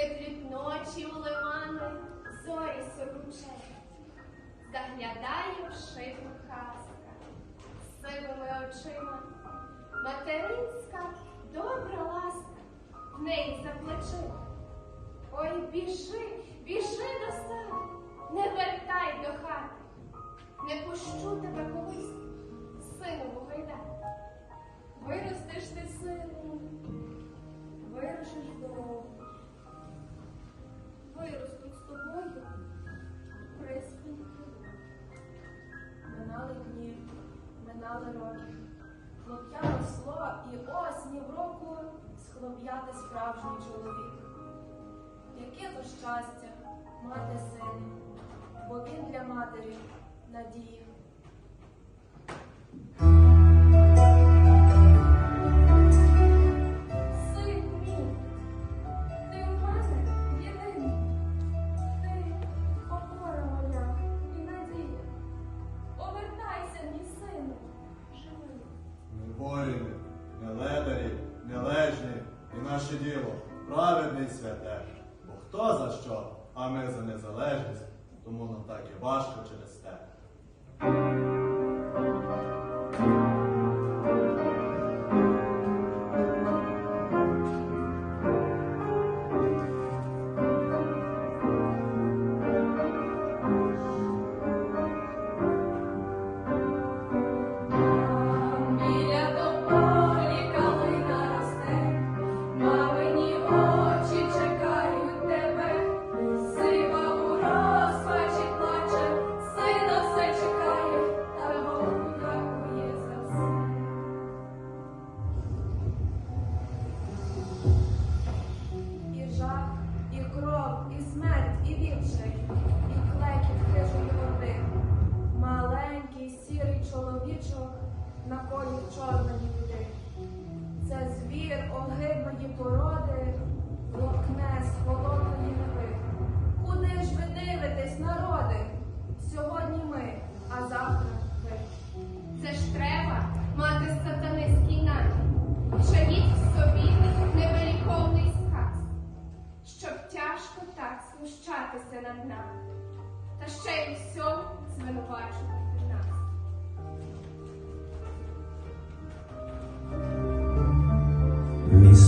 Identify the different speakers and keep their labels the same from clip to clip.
Speaker 1: сиплють ночі у лимани, зорі соручать, заглядає в шибу казка сивими очима, материнська добра ласка в неї за плечима. Ой, біжи, біжи до себе, не вертай.
Speaker 2: Схлоп'яти справжній чоловік. Яке то щастя мати сина, бо він для матері надія.
Speaker 1: Син мій, ти у мене єдиний, ти опора моя і надія. Повертайся, мій сину, живий.
Speaker 3: Не наше діло праведне й святе. Бо хто за що, а ми за незалежність, тому нам так і важко через те.
Speaker 2: На колі чорної води. Це звір огидної породи, локне з холодної неви. Куди ж ви дивитесь, народи? Сьогодні ми, а завтра ви.
Speaker 1: Це ж треба мати сатанинський намір, жаліть в собі невеликовний сказ, щоб тяжко так знущатися над нами, та ще й всьому звинувачувати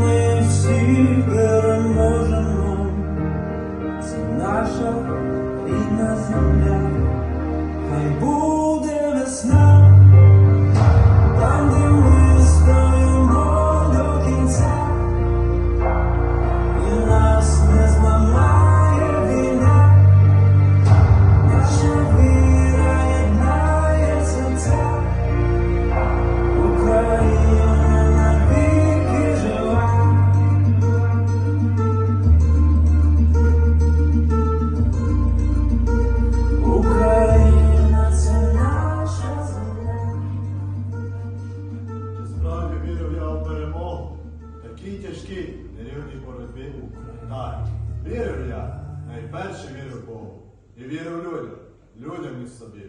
Speaker 4: Ми всі переможемо, це наша рідна земля, хай буде весна,
Speaker 3: Такій тяжкій, нерівній боротьбі. Так, вірив я, найперше вірив Богу. І вірив людям, людям і собі.